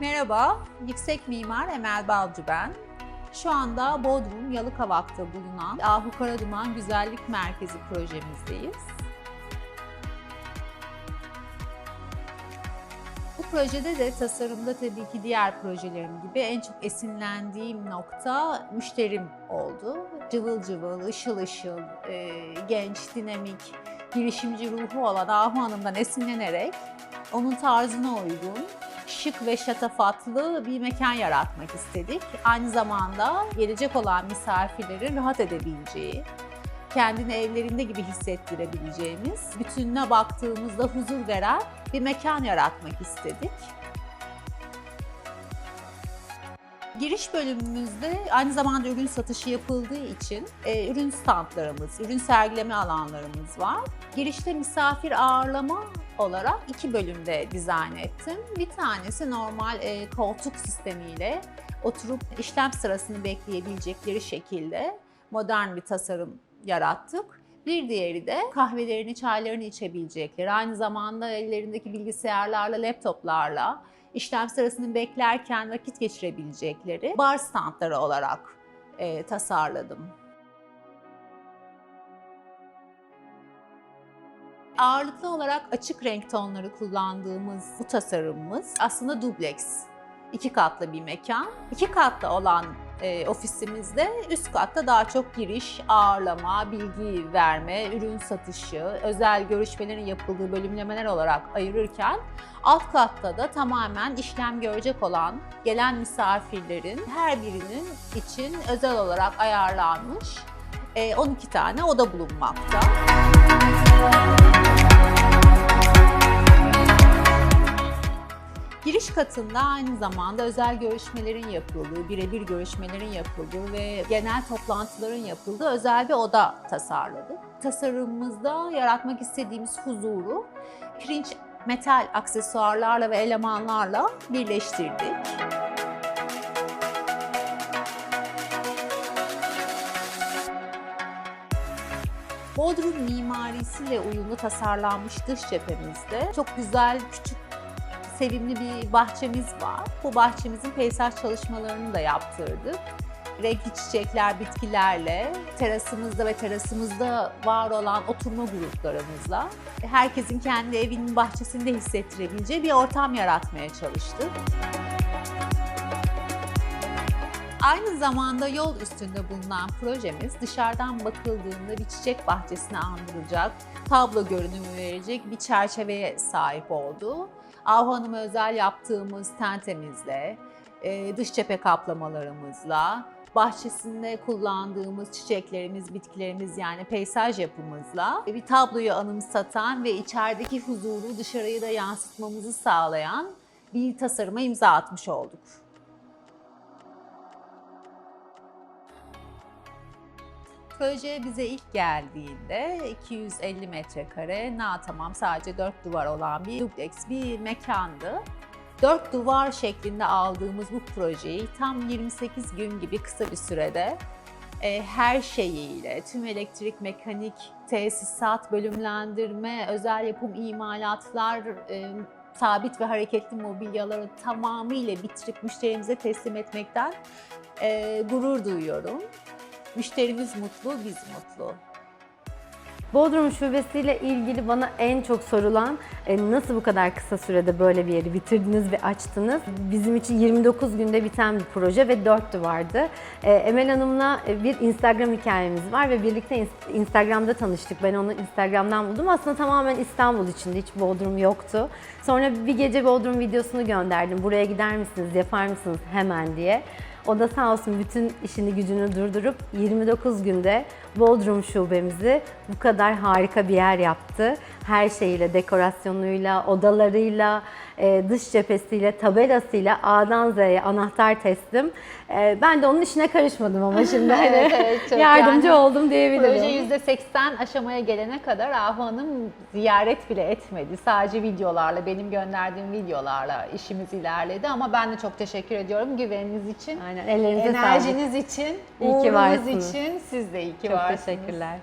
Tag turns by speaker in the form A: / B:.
A: Merhaba, yüksek mimar Emel Balcı ben. Şu anda Bodrum Yalıkavak'ta bulunan Ahu Karaduman Güzellik Merkezi projemizdeyiz. Bu projede de tasarımda tabii ki diğer projelerim gibi en çok esinlendiğim nokta müşterim oldu. Cıvıl cıvıl, ışıl ışıl, e, genç, dinamik, girişimci ruhu olan Ahu Hanım'dan esinlenerek onun tarzına uygun şık ve şatafatlı bir mekan yaratmak istedik. Aynı zamanda gelecek olan misafirlerin rahat edebileceği, kendini evlerinde gibi hissettirebileceğimiz, bütününe baktığımızda huzur veren bir mekan yaratmak istedik. Giriş bölümümüzde aynı zamanda ürün satışı yapıldığı için e, ürün standlarımız, ürün sergileme alanlarımız var. Girişte misafir ağırlama olarak iki bölümde dizayn ettim. Bir tanesi normal e, koltuk sistemiyle oturup işlem sırasını bekleyebilecekleri şekilde modern bir tasarım yarattık. Bir diğeri de kahvelerini, çaylarını içebilecekleri, aynı zamanda ellerindeki bilgisayarlarla, laptoplarla işlem sırasını beklerken vakit geçirebilecekleri bar standları olarak e, tasarladım. Ağırlıklı olarak açık renk tonları kullandığımız bu tasarımımız aslında dubleks. iki katlı bir mekan. İki katlı olan e, ofisimizde üst katta daha çok giriş, ağırlama, bilgi verme, ürün satışı, özel görüşmelerin yapıldığı bölümlemeler olarak ayırırken alt katta da tamamen işlem görecek olan gelen misafirlerin her birinin için özel olarak ayarlanmış e, 12 tane oda bulunmakta. Giriş katında aynı zamanda özel görüşmelerin yapıldığı, birebir görüşmelerin yapıldığı ve genel toplantıların yapıldığı özel bir oda tasarladık. Tasarımımızda yaratmak istediğimiz huzuru pirinç metal aksesuarlarla ve elemanlarla birleştirdik. Bodrum mimarisiyle uyumlu tasarlanmış dış cephemizde çok güzel küçük sevimli bir bahçemiz var. Bu bahçemizin peyzaj çalışmalarını da yaptırdık. Renkli çiçekler, bitkilerle, terasımızda ve terasımızda var olan oturma gruplarımızla herkesin kendi evinin bahçesinde hissettirebileceği bir ortam yaratmaya çalıştık. Aynı zamanda yol üstünde bulunan projemiz dışarıdan bakıldığında bir çiçek bahçesini andıracak, tablo görünümü verecek bir çerçeveye sahip oldu. Ahu Hanım'a özel yaptığımız tentemizle, e, dış cephe kaplamalarımızla, bahçesinde kullandığımız çiçeklerimiz, bitkilerimiz yani peyzaj yapımızla bir tabloyu anımsatan ve içerideki huzuru dışarıya da yansıtmamızı sağlayan bir tasarıma imza atmış olduk. Proje bize ilk geldiğinde 250 metrekare, na tamam sadece 4 duvar olan bir dubleks bir mekandı. 4 duvar şeklinde aldığımız bu projeyi tam 28 gün gibi kısa bir sürede e, her şeyiyle, tüm elektrik, mekanik, tesisat, bölümlendirme, özel yapım imalatlar, e, sabit ve hareketli mobilyaları tamamıyla bitirip müşterimize teslim etmekten e, gurur duyuyorum. Müşterimiz mutlu, biz mutlu.
B: Bodrum şubesiyle ilgili bana en çok sorulan e, nasıl bu kadar kısa sürede böyle bir yeri bitirdiniz ve açtınız? Bizim için 29 günde biten bir proje ve 4 duvardı. E, Emel Hanım'la e, bir Instagram hikayemiz var ve birlikte ins- Instagram'da tanıştık. Ben onu Instagram'dan buldum. Aslında tamamen İstanbul içinde, hiç Bodrum yoktu. Sonra bir gece Bodrum videosunu gönderdim. Buraya gider misiniz, yapar mısınız hemen diye. O da sağ olsun bütün işini gücünü durdurup 29 günde Bodrum şubemizi bu kadar harika bir yer yaptı. Her şeyiyle, dekorasyonuyla, odalarıyla, e, dış cephesiyle, tabelasıyla A'dan Z'ye anahtar teslim. E, Ben de onun işine karışmadım ama şimdi hani
A: Evet,
B: yardımcı
A: yani
B: oldum diyebilirim.
A: Proje %80 aşamaya gelene kadar Ahu Hanım ziyaret bile etmedi. Sadece videolarla, benim gönderdiğim videolarla işimiz ilerledi ama ben de çok teşekkür ediyorum güveniniz için.
B: Aynen ellerinize sağlık.
A: Enerjiniz için,
B: İyi ki
A: uğrunuz
B: varsınız.
A: için siz de iyi ki
B: Çok
A: varsınız.
B: teşekkürler.